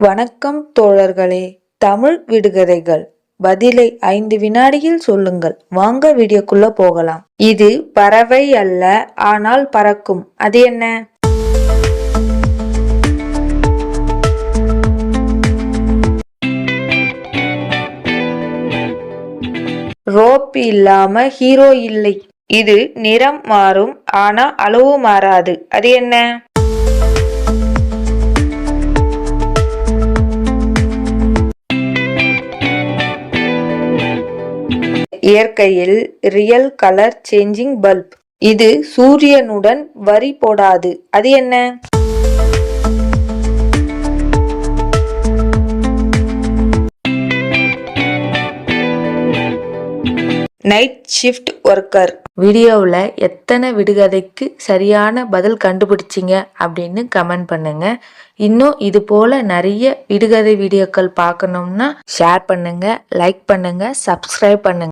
வணக்கம் தோழர்களே தமிழ் விடுகதைகள். பதிலை ஐந்து வினாடியில் சொல்லுங்கள். வாங்க வீடியோக்குள்ள போகலாம். இது பறவை அல்ல ஆனால் பறக்கும். அது என்ன? ரோப் இல்லாம ஹீரோ இல்லை. இது நிறம் மாறும் ஆனா அளவு மாறாது. அது என்ன? இயற்கையில் ரியல் கலர் சேஞ்சிங் பல்ப் இது சூரியனுடன் வரி போடாது. அது என்ன? நைட் ஷிஃப்ட் ஒர்க்கர் வீடியோவில் எத்தனை விடுகதைக்கு சரியான பதில் கண்டுபிடிச்சிங்க அப்படின்னு கமெண்ட் பண்ணுங்க. இன்னும் இது போல நிறைய விடுகதை வீடியோக்கள் பார்க்கணும்னா ஷேர் பண்ணுங்க லைக் பண்ணுங்க சப்ஸ்கிரைப் பண்ணுங்க.